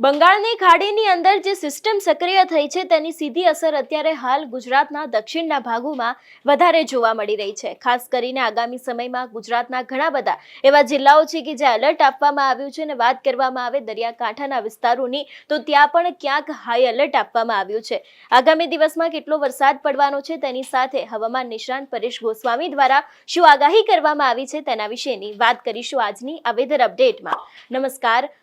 બંગાળની ખાડીની અંદર જે સિસ્ટમ સક્રિય થઈ છે, તેની સીધી અસર અત્યારે હાલ ગુજરાતના દક્ષિણના ભાગોમાં વધારે જોવા મળી રહી છે. ખાસ કરીને આગામી સમયમાં ગુજરાતના ઘણા બધા એવા જિલ્લાઓ છે કે જે એલર્ટ આપવામાં આવ્યું છે અને વાત કરવામાં આવે દરિયાકાંઠાના વિસ્તારોની, તો ત્યાં પણ ક્યાંક હાઈ એલર્ટ આપવામાં આવ્યું છે. આગામી દિવસમાં કેટલો વરસાદ પડવાનો છે, તેની સાથે હવામાન નિષ્ણાંત પરેશ ગોસ્વામી દ્વારા શું આગાહી કરવામાં આવી છે, તેના વિશેની વાત કરીશું આજની આ વેધર અપડેટમાં. નમસ્કાર.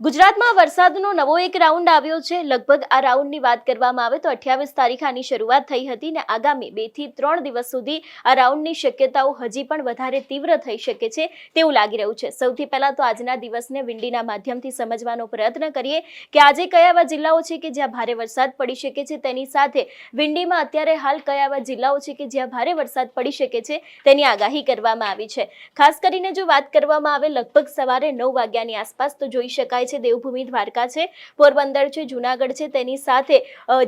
ગુજરાતમાં વરસાદનો નવો એક રાઉન્ડ આવ્યો છે. લગભગ આ રાઉન્ડની વાત કરવામાં આવે તો અઠ્યાવીસ તારીખ આની શરૂઆત થઈ હતી ને આગામી બેથી ત્રણ દિવસ સુધી આ રાઉન્ડની શક્યતાઓ હજી પણ વધારે તીવ્ર થઈ શકે છે તેવું લાગી રહ્યું છે. સૌથી પહેલા તો આજના દિવસને વિંડીના માધ્યમથી સમજવાનો પ્રયત્ન કરીએ કે આજે કયા એવા જિલ્લાઓ છે કે જ્યાં ભારે વરસાદ પડી શકે છે તેની સાથે વિંડીમાં અત્યારે હાલ કયા એવા જિલ્લાઓ છે કે જ્યાં ભારે વરસાદ પડી શકે છે તેની આગાહી કરવામાં આવી છે. ખાસ કરીને જો વાત કરવામાં આવે લગભગ સવારે નવ વાગ્યાની આસપાસ તો જોઈ શકાય છે, દેવભૂમિ દ્વારકા છે, પોરબંદર છે, જુનાગઢ છે, તેની સાથે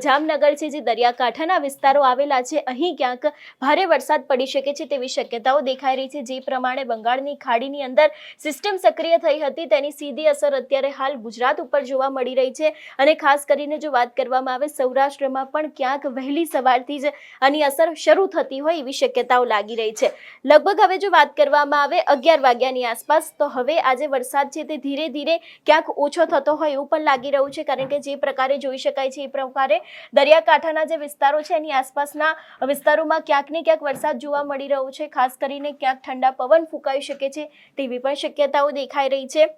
જામનગર છે, જે દરિયાકાંઠાના વિસ્તારો આવેલા છે, અહીં ક્યાંક ભારે વરસાદ પડી શકે છે તેવી શક્યતાઓ દેખાઈ રહી છે, જે પ્રમાણે બંગાળની ખાડીની અંદર સિસ્ટમ સક્રિય થઈ હતી, તેની સીધી અસર અત્યારે હાલ ગુજરાત ઉપર જોવા મળી રહી છે અને ખાસ કરીને જો વાત કરવામાં આવે, સૌરાષ્ટ્રમાં પણ ક્યાંક વહેલી સવારથી જ આની અસર શરૂ થતી હોય એવી શક્યતાઓ લાગી રહી છે. લગભગ હવે જો વાત કરવામાં આવે, અગિયાર વાગ્યાની આસપાસ, તો હવે આજે વરસાદ છે તે ધીરે ધીરે ક્યાંક ઓછો થતો હોય એવું પણ લાગી રહ્યું છે, કારણ કે જે પ્રકારે જોઈ શકાય છે એ પ્રકારે દરિયાકાંઠાના જે વિસ્તારો છે, એની આસપાસના વિસ્તારોમાં ક્યાંક ને ક્યાંક વરસાદ જોવા મળી રહ્યો છે, ખાસ કરીને ક્યાંક ઠંડા પવન ફૂંકાઈ શકે છે તેવી પણ શક્યતાઓ દેખાઈ રહી છે.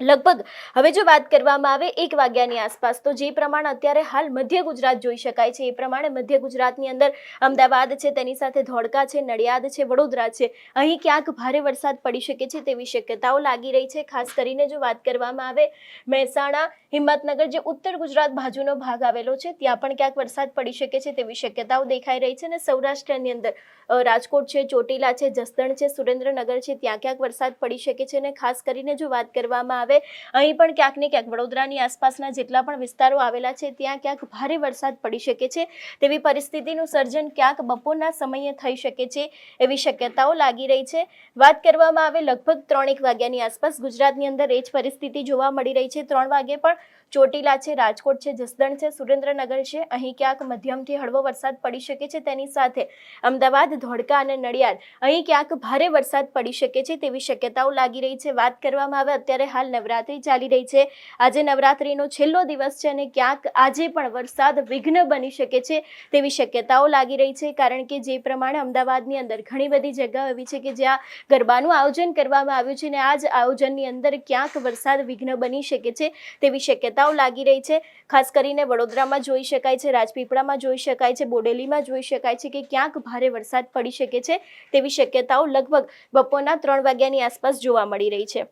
લગભગ હવે જો વાત કરવામાં આવે એક વાગ્યાની આસપાસ, તો જે પ્રમાણે અત્યારે હાલ મધ્ય ગુજરાત જોઈ શકાય છે, એ પ્રમાણે મધ્ય ગુજરાતની અંદર અમદાવાદ છે, તેની સાથે ધોળકા છે, નડિયાદ છે, વડોદરા છે, અહીં ક્યાંક ભારે વરસાદ પડી શકે છે તેવી શક્યતાઓ લાગી રહી છે. ખાસ કરીને જો વાત કરવામાં આવે, મહેસાણા, હિંમતનગર જે ઉત્તર ગુજરાત બાજુનો ભાગ આવેલો છે, ત્યાં પણ ક્યાંક વરસાદ પડી શકે છે તેવી શક્યતાઓ દેખાઈ રહી છે અને સૌરાષ્ટ્રની અંદર રાજકોટ છે, ચોટીલા છે, જસદણ છે, સુરેન્દ્રનગર છે, ત્યાં ક્યાંક વરસાદ પડી શકે છે અને ખાસ કરીને જો વાત કરવામાં આવે. અહીં પણ ક્યાંક ને ક્યાંક વડોદરાની આસપાસના જેટલા પણ વિસ્તારો આવેલા છે, ત્યાં ક્યાંક ભારે વરસાદ પડી શકે છે. તેવી પરિસ્થિતિનું સર્જન ક્યાંક બપોરના સમયે થઈ શકે છે એવી શક્યતાઓ લાગી રહી છે. વાત કરવામાં આવે, લગભગ ત્રણેક વાગ્યાની આસપાસ ગુજરાતની અંદર એ જ પરિસ્થિતિ જોવા મળી રહી છે. ત્રણ વાગે પણ ચોટીલા છે, રાજકોટ છે, જસદણ છે, સુરેન્દ્રનગર છે. અહીં ક્યાંક મધ્યમથી હળવો વરસાદ પડી શકે છે તેની સાથે અમદાવાદ, ધોળકા અને નડિયાદ. અહીં ક્યાંક ભારે વરસાદ પડી શકે છે તેવી શક્યતાઓ લાગી રહી છે. વાત કરવામાં આવે અત્યારે હાલ નવરાત્રી ચાલી રહી છે. આજે નવરાત્રીનો છેલ્લો દિવસ છે અને ક્યાંક આજે પણ વરસાદ વિઘ્ન બની શકે છે તેવી શક્યતાઓ લાગી રહી છે. કારણ કે જે પ્રમાણે અમદાવાદની અંદર ઘણી બધી જગ્યાઓ એવી છે કે જ્યાં ગરબાનું આયોજન કરવામાં આવ્યું છે અને આ જ આયોજનની અંદર ક્યાંક વરસાદ વિઘ્ન બની શકે છે તેવી શક્યતાઓ લાગી રહી છે. ખાસ કરીને વડોદરામાં જોઈ શકાય છે, રાજપીપળામાં જોઈ શકાય છે, બોડેલીમાં જોઈ શકાય છે કે ક્યાંક ભારે વરસાદ પડી શકે છે તેવી શક્યતાઓ લગભગ બપોરના ત્રણ વાગ્યાની આસપાસ જોવા મળી રહી છે.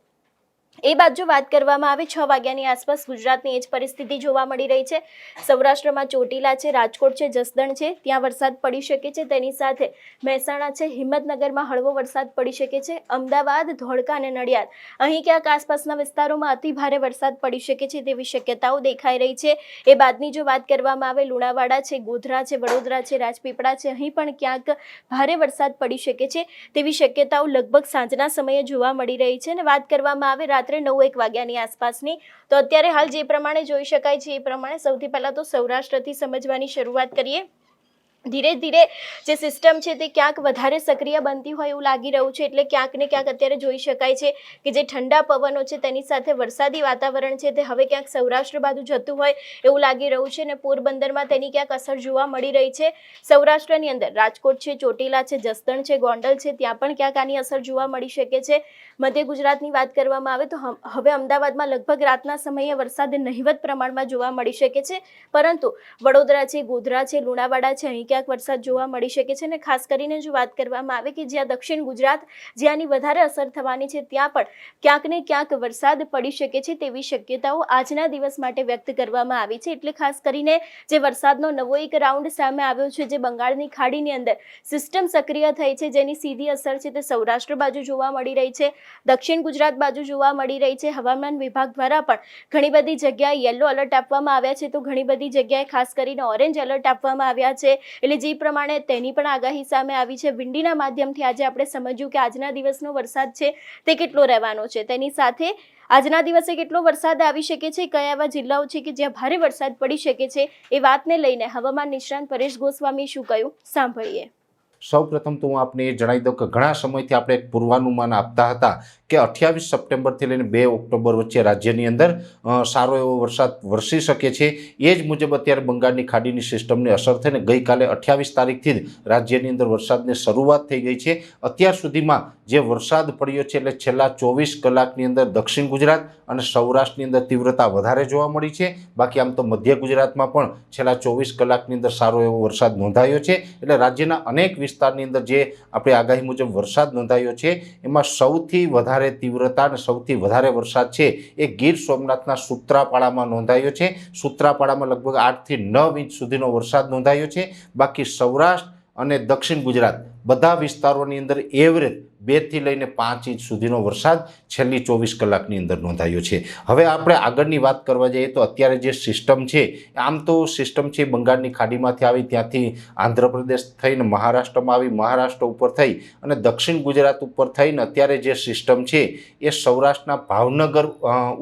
એ બાદ જો વાત કરવામાં આવે, છ વાગ્યાની આસપાસ ગુજરાતની એ જ પરિસ્થિતિ જોવા મળી રહી છે. સૌરાષ્ટ્રમાં ચોટીલા છે, રાજકોટ છે, જસદણ છે, ત્યાં વરસાદ પડી શકે છે. તેની સાથે મહેસાણા છે, હિંમતનગરમાં હળવો વરસાદ પડી શકે છે. અમદાવાદ, ધોળકા અને નડિયાદ. અહીં ક્યાંક આસપાસના વિસ્તારોમાં અતિ ભારે વરસાદ પડી શકે છે તેવી શક્યતાઓ દેખાઈ રહી છે. એ બાદની જો વાત કરવામાં આવે, લુણાવાડા છે, ગોધરા છે, વડોદરા છે, રાજપીપળા છે, અહીં પણ ક્યાંક ભારે વરસાદ પડી શકે છે તેવી શક્યતાઓ લગભગ સાંજના સમયે જોવા મળી રહી છે. અને વાત કરવામાં આવે રાત્રે નવ એક વાગ્યાની આસપાસની. તો અત્યારે હાલ જે પ્રમાણે જોઈ શકાય છે એ પ્રમાણે સૌથી પહેલાં તો સૌરાષ્ટ્રથી સમજવાની શરૂઆત કરીએ. ધીરે ધીરે જે સિસ્ટમ છે તે ક્યાંક વધારે સક્રિય બનતી હોય એવું લાગી રહ્યું છે, એટલે ક્યાંક ને ક્યાંક અત્યારે જોઈ શકાય છે કે જે ઠંડા પવનો છે તેની સાથે વરસાદી વાતાવરણ છે તે હવે ક્યાંક સૌરાષ્ટ્ર બાજુ જતું હોય એવું લાગી રહ્યું છે અને પોરબંદરમાં તેની ક્યાંક અસર જોવા મળી રહી છે. સૌરાષ્ટ્રની અંદર રાજકોટ છે, ચોટીલા છે, જસદણ છે, ગોંડલ છે, ત્યાં પણ ક્યાંક આની અસર જોવા મળી શકે છે. મધ્ય ગુજરાતની વાત કરવામાં આવે તો હવે અમદાવાદમાં લગભગ રાતના સમયે વરસાદ નહિવત પ્રમાણમાં જોવા મળી શકે છે. પરંતુ વડોદરા છે, ગોધરા છે, લુણાવાડા છે, અહીં ક્યાંક વરસાદ જોવા મળી શકે છે અને ખાસ કરીને જો વાત કરવામાં આવે કે જ્યાં દક્ષિણ ગુજરાત જ્યાંની વધારે અસર થવાની છે, ત્યાં પણ ક્યાંક ને ક્યાંક વરસાદ પડી શકે છે તેવી શક્યતાઓ આજના દિવસ માટે વ્યક્ત કરવામાં આવી છે. એટલે ખાસ કરીને જે વરસાદનો નવો એક રાઉન્ડ સામે આવ્યો છે, જે બંગાળની ખાડીની અંદર સિસ્ટમ સક્રિય થઈ છે, જેની સીધી અસર છે તે સૌરાષ્ટ્ર બાજુ જોવા મળી રહી છે, દક્ષિણ ગુજરાત બાજુ જોવા મળી રહી છે. હવામાન વિભાગ દ્વારા પણ ઘણી બધી જગ્યાએ યલો એલર્ટ આપવામાં આવ્યા છે. તો ઘણી બધી જગ્યાએ ખાસ કરીને ઓરેન્જ એલર્ટ આપવામાં આવ્યા છે. એટલે જે પ્રમાણે તેની પણ આગાહી સામે આવી છે. વિંડીના માધ્યમથી આજે આપણે સમજ્યું કે આજના દિવસનો વરસાદ છે તે કેટલો રહેવાનો છે. તેની સાથે આજના દિવસે કેટલો વરસાદ આવી શકે છે, કયા એવા જિલ્લાઓ છે કે જ્યાં ભારે વરસાદ પડી શકે છે એ વાતને લઈને હવામાન નિષ્ણાંત પરેશ ગોસ્વામી શું કહ્યું? સાંભળીએ. સૌપ્રથમ તો હું આપને એ જણાવી દઉં કે ઘણા સમયથી આપણે એક પૂર્વાનુમાન આપતા હતા કે અઠ્યાવીસ સપ્ટેમ્બરથી લઈને બે ઓક્ટોબર વચ્ચે રાજ્યની અંદર સારો એવો વરસાદ વરસી શકે છે. એ જ મુજબ અત્યારે બંગાળની ખાડીની સિસ્ટમની અસર થઈને ગઈકાલે અઠ્યાવીસ તારીખથી જ રાજ્યની અંદર વરસાદની શરૂઆત થઈ ગઈ છે. અત્યાર સુધીમાં જે વરસાદ પડ્યો છે એટલે છેલ્લા ચોવીસ કલાકની અંદર દક્ષિણ ગુજરાત અને સૌરાષ્ટ્રની અંદર તીવ્રતા વધારે જોવા મળી છે. બાકી આમ તો મધ્ય ગુજરાતમાં પણ છેલ્લા ચોવીસ કલાકની અંદર સારો એવો વરસાદ નોંધાયો છે. એટલે રાજ્યના અનેક વિસ્તારની અંદર જે આપણે આગાહી મુજબ વરસાદ નોંધાયો છે, એમાં સૌથી વધારે તીવ્રતા અને સૌથી વધારે વરસાદ છે એ ગીર સોમનાથના સૂત્રાપાડામાં નોંધાયો છે. સૂત્રાપાડામાં લગભગ આઠથી નવ ઇંચ સુધીનો વરસાદ નોંધાયો છે. બાકી સૌરાષ્ટ્ર અને દક્ષિણ ગુજરાત બધા વિસ્તારોની અંદર એવરેજ બેથી લઈને પાંચ ઇંચ સુધીનો વરસાદ છેલ્લી ચોવીસ કલાકની અંદર નોંધાયો છે. હવે આપણે આગળની વાત કરવા જઈએ તો અત્યારે જે સિસ્ટમ છે, આમ તો સિસ્ટમ છે બંગાળની ખાડીમાંથી આવી ત્યાંથી આંધ્રપ્રદેશ થઈને મહારાષ્ટ્રમાં આવી, મહારાષ્ટ્ર ઉપર થઈ અને દક્ષિણ ગુજરાત ઉપર થઈને અત્યારે જે સિસ્ટમ છે એ સૌરાષ્ટ્રના ભાવનગર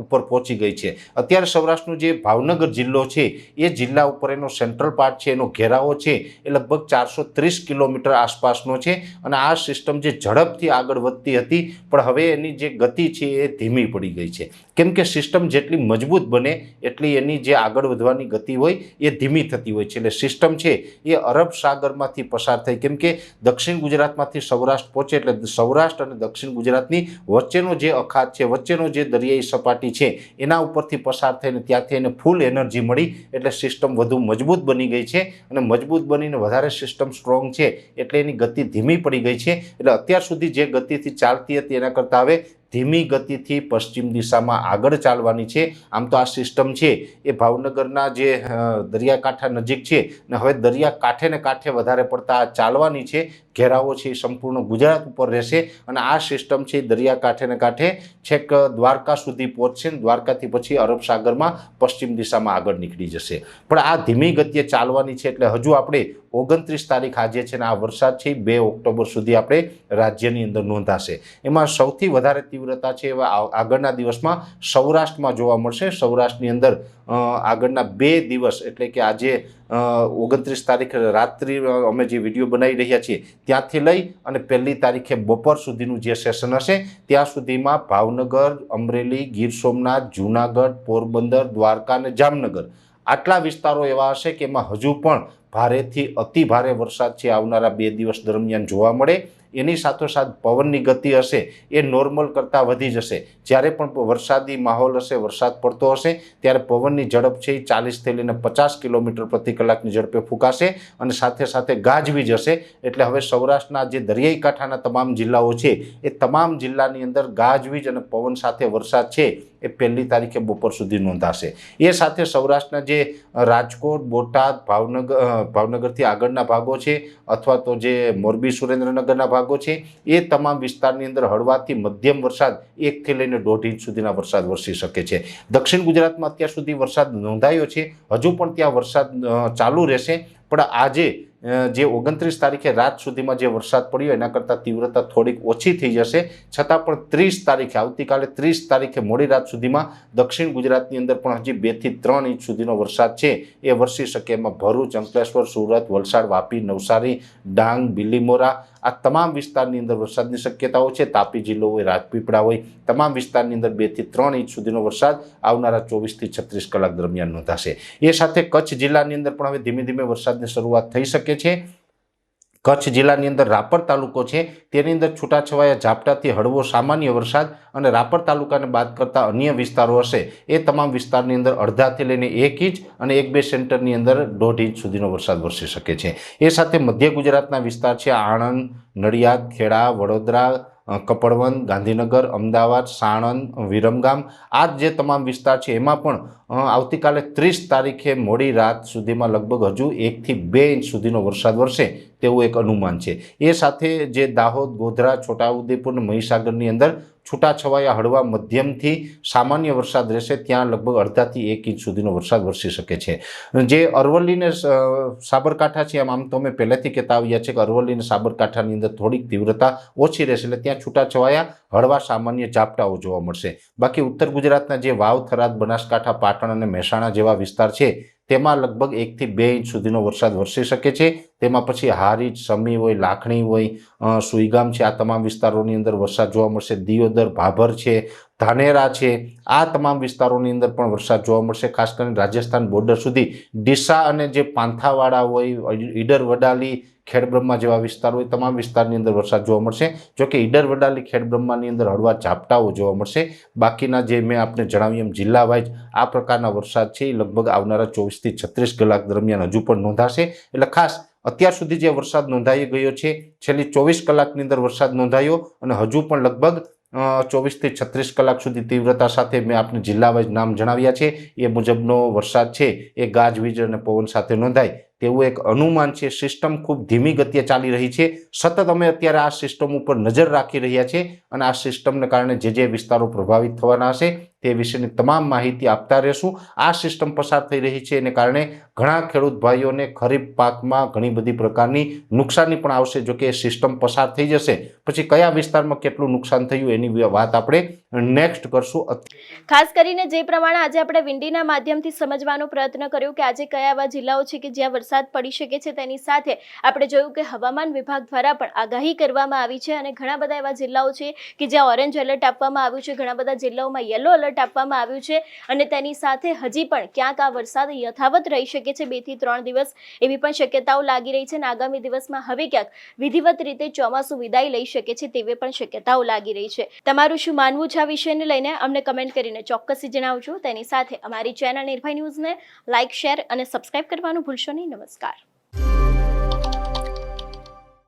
ઉપર પહોંચી ગઈ છે. અત્યારે સૌરાષ્ટ્રનો જે ભાવનગર જિલ્લો છે, એ જિલ્લા ઉપર એનો સેન્ટ્રલ પાર્ટ છે, એનો ઘેરાવો છે એ લગભગ ચારસો ત્રીસ કિલોમીટર આસપાસનો છે અને આ સિસ્ટમ જે ઝડપથી આગળ વધતી હતી, પણ હવે એની જે ગતિ છે એ ધીમી પડી ગઈ છે. કેમ કે સિસ્ટમ જેટલી મજબૂત બને, એટલી એની જે આગળ વધવાની ગતિ હોય એ ધીમી થતી હોય છે. એટલે સિસ્ટમ છે એ અરબ સાગરમાંથી પસાર થઈ, કેમ કે દક્ષિણ ગુજરાતમાંથી સૌરાષ્ટ્ર પહોંચે, એટલે સૌરાષ્ટ્ર અને દક્ષિણ ગુજરાતની વચ્ચેનો જે અખાત છે, વચ્ચેનો જે દરિયાઈ સપાટી છે, એના ઉપરથી પસાર થઈને ત્યાંથી એને ફૂલ એનર્જી મળી, એટલે સિસ્ટમ વધુ મજબૂત બની ગઈ છે. અને મજબૂત બનીને વધારે સિસ્ટમ સ્ટ્રોંગ છે, એટલે એની ગતિ ધીમી પડી ગઈ છે એટલે અત્યાર સુધી જે ગતિથી ચાલતી હતી એના કરતાં હવે ધીમી ગતિથી પશ્ચિમ દિશામાં આગળ ચાલવાની છે. આમ તો આ સિસ્ટમ છે એ ભાવનગરના જે દરિયાકાંઠા નજીક છે ને હવે દરિયાકાંઠે ને કાંઠે વધારે પડતા ચાલવાની છે. ઘેરાવો છે એ સંપૂર્ણ ગુજરાત ઉપર રહેશે અને આ સિસ્ટમ છે દરિયાકાંઠે ને કાંઠે છેક દ્વારકા સુધી પહોંચશે ને દ્વારકાથી પછી અરબ સાગરમાં પશ્ચિમ દિશામાં આગળ નીકળી જશે. પણ આ ધીમી ગતિએ ચાલવાની છે એટલે હજુ આપણે ઓગણત્રીસ તારીખ આજે છે ને આ વરસાદ છે બે ઓક્ટોબર સુધી આપણે રાજ્યની અંદર નોંધાશે. એમાં સૌથી વધારે તીવ્રતા છે એવા આગળના દિવસમાં સૌરાષ્ટ્રમાં જોવા મળશે. સૌરાષ્ટ્રની અંદર આગળના બે દિવસ, એટલે કે આજે ઓગણત્રીસ તારીખે રાત્રિ અમે જે વીડિયો બનાવી રહ્યા છીએ, ત્યાંથી લઈ અને પહેલી તારીખે બપોર સુધીનું જે સેશન હશે, ત્યાં સુધીમાં ભાવનગર, અમરેલી, ગીર સોમનાથ, જૂનાગઢ, પોરબંદર, દ્વારકા અને જામનગર. આટલા વિસ્તારો એવા હશે કે એમાં હજુ પણ ભારેથી અતિ ભારે વરસાદ છે આવનારા બે દિવસ દરમિયાન જોવા મળે. એની સાથોસાથ પવનની ગતિ હશે, એ નોર્મલ કરતાં વધી જશે. જ્યારે પણ વરસાદી માહોલ હશે, વરસાદ પડતો હશે, ત્યારે પવનની ઝડપ છે એ ચાલીસથી લઈને પચાસ કિલોમીટર પ્રતિ કલાકની ઝડપે ફૂંકાશે અને સાથે સાથે ગાજવીજ હશે. એટલે હવે સૌરાષ્ટ્રના જે દરિયાઈ કાંઠાના તમામ જિલ્લાઓ છે, એ તમામ જિલ્લાની અંદર ગાજવીજ અને પવન સાથે વરસાદ છે, એ પહેલી તારીખે બપોર સુધી નોંધાશે. એ સાથે સૌરાષ્ટ્રના જે રાજકોટ, બોટાદ, ભાવનગર ભાવનગરથી આગળના ભાગો છે, અથવા તો જે મોરબી સુરેન્દ્રનગરના ભાગો છે, એ તમામ વિસ્તારની અંદર હળવાથી મધ્યમ વરસાદ એકથી લઈને દોઢ ઇંચ સુધીના વરસાદ વરસી શકે છે. દક્ષિણ ગુજરાતમાં અત્યાર સુધી વરસાદ નોંધાયો છે. હજુ પણ ત્યાં વરસાદ ચાલુ રહેશે. પણ આજે જે ઓગણત્રીસ તારીખે રાત સુધીમાં જે વરસાદ પડ્યો, એના કરતાં તીવ્રતા થોડીક ઓછી થઈ જશે. છતાં પણ ત્રીસ તારીખે, આવતીકાલે ત્રીસ તારીખે મોડી રાત સુધીમાં દક્ષિણ ગુજરાતની અંદર પણ હજી બેથી ત્રણ ઇંચ સુધીનો વરસાદ છે. એ વરસી શકે એમાં ભરૂચ, અંકલેશ્વર, સુરત, વલસાડ, વાપી, નવસારી, ડાંગ, બિલીમોરા આ તમામ વિસ્તારની અંદર વરસાદની શક્યતાઓ છે. તાપી જિલ્લો હોય, રાજપીપળા હોય, તમામ વિસ્તારની અંદર બેથી ત્રણ ઇંચ સુધીનો વરસાદ આવનારા ચોવીસથી છત્રીસ કલાક દરમિયાન નોંધાશે. એ સાથે કચ્છ જિલ્લાની અંદર પણ હવે ધીમે ધીમે વરસાદની શરૂઆત થઈ શકે છે. કચ્છ જિલ્લાની અંદર રાપર તાલુકો છે. તેની અંદર છૂટાછવાયા ઝાપટાથી હળવો સામાન્ય વરસાદ અને રાપર તાલુકાને બાદ કરતા અન્ય વિસ્તારો હશે. એ તમામ વિસ્તારની અંદર અડધાથી લઈને એક ઇંચ અને એક બે સેન્ટરની અંદર દોઢ ઇંચ સુધીનો વરસાદ વરસી શકે છે. એ સાથે મધ્ય ગુજરાતના વિસ્તાર છે. આણંદ, નડિયાદ, ખેડા, વડોદરા અ, કપડવંત ગાંધીનગર અમદાવાદ સાણંદ વિરમગામ આ જે તમામ વિસ્તાર છે એમાં પણ આવતીકાલે ત્રીસ તારીખે મોડી રાત સુધીમાં લગભગ હજુ એકથી બે ઇંચ સુધીનો વરસાદ વરસે તેવું એક અનુમાન છે. એ સાથે જે દાહોદ ગોધરા છોટાઉદેપુર મહીસાગરની અંદર છૂટાછવાયા હળવા મધ્યમથી સામાન્ય વરસાદ રહેશે, ત્યાં લગભગ અડધાથી એક ઇંચ સુધીનો વરસાદ વરસી શકે છે. જે અરવલ્લીને સાબરકાંઠા છે એમ આમ તો અમે પહેલેથી કહેતા આવ્યા છે કે અરવલ્લીને સાબરકાંઠાની અંદર થોડીક તીવ્રતા ઓછી રહેશે એટલે ત્યાં છૂટાછવાયા હળવા સામાન્ય ઝાપટાઓ જોવા મળશે. બાકી ઉત્તર ગુજરાતના જે વાવ, થરાદ, બનાસકાંઠા, પાટણ અને મહેસાણા જેવા વિસ્તાર છે, તેમાં લગભગ એકથી બે ઇંચ સુધીનો વરસાદ વરસી શકે છે. તેમાં પછી હારીજ સમી હોય, લાખણી હોય સુઈગામ છે, આ તમામ વિસ્તારોની અંદર વરસાદ જોવા મળશે. દિયોદર, ભાભર છે, ધાનેરા છે, આ તમામ વિસ્તારોની અંદર પણ વરસાદ જોવા મળશે. ખાસ કરીને રાજસ્થાન બોર્ડર સુધી ડીસા અને જે પાંથાવાડા હોય ઈડર, વડાલી, ખેડબ્રહ્મા જેવા વિસ્તાર હોય, તમામ વિસ્તારની અંદર વરસાદ જોવા મળશે. જોકે ઈડર, વડાલી, ખેડબ્રહ્માની અંદર હળવા ઝાપટાઓ જોવા મળશે. બાકીના જે મેં આપને જણાવ્યું એમ જિલ્લા વાઇઝ આ પ્રકારના વરસાદ છે એ લગભગ આવનારા ચોવીસથી છત્રીસ કલાક દરમિયાન હજુ પણ નોંધાશે. એટલે ખાસ અત્યાર સુધી જે વરસાદ નોંધાઈ ગયો છે, છેલ્લી ચોવીસ કલાકની અંદર વરસાદ નોંધાયો અને હજુ પણ લગભગ ચોવીસથી છત્રીસ કલાક સુધી તીવ્રતા સાથે મેં આપને જિલ્લાવાઇઝ નામ જણાવ્યા છે. એ મુજબનો વરસાદ છે, એ ગાજવીજ અને પવન સાથે નોંધાય. તેવું એક અનુમાન છે, સિસ્ટમ ખૂબ ધીમી ગતિએ ચાલી રહી છે. સતત અમે અત્યારે આ સિસ્ટમ ઉપર નજર રાખી રહ્યા છે અને આ સિસ્ટમને કારણે જે જે વિસ્તારો પ્રભાવિત થવાના હશે તે વિશેની તમામ માહિતી આપતા રહેશું. આ સિસ્ટમ પસાર થઈ રહી છે એને કારણે ઘણા ખેડૂત ભાઈઓને ખરીફ પાકમાં ઘણી બધી પ્રકારની નુકસાની પણ આવશે, જો કે સિસ્ટમ પસાર થઈ જશે. પછી કયા વિસ્તારમાં કેટલું નુકસાન થયું એની વાત આપણે નેક્સ્ટ કરશું. ખાસ કરીને જે પ્રમાણે આજે આપણે વિંડીના માધ્યમથી સમજવાનો પ્રયત્ન કર્યો કે આજે કયા એવા જિલ્લાઓ છે કે જ્યાં વરસાદ પડી શકે છે તેની સાથે આપણે જોયું કે હવામાન વિભાગ દ્વારા પણ આગાહી કરવામાં આવી છે અને ઘણા બધા એવા જિલ્લાઓ છે કે જ્યાં ઓરેન્જ એલર્ટ આપવામાં આવ્યું છે. ઘણા બધા જિલ્લાઓમાં યલો એલર્ટ આપવામાં આવ્યું છે અને તેની સાથે હજી પણ ક્યાંક આ વરસાદ યથાવત રહી શકે છે બેથી ત્રણ દિવસ એવી પણ શક્યતાઓ લાગી રહી છે અને આગામી દિવસમાં હવે ક્યાંક વિધિવત રીતે ચોમાસું વિદાય લઈ શકે છે તેવી પણ શક્યતાઓ લાગી રહી છે. તમારું શું માનવું છે આ વિષયને લઈને? અમને કમેન્ટ કરીને ચોક્કસથી જણાવજો. તેની સાથે અમારી ચેનલ નિર્ભય ન્યૂઝને લાઇક શેર અને સબસ્ક્રાઇબ કરવાનું ભૂલશો નહીં. નમસ્કાર.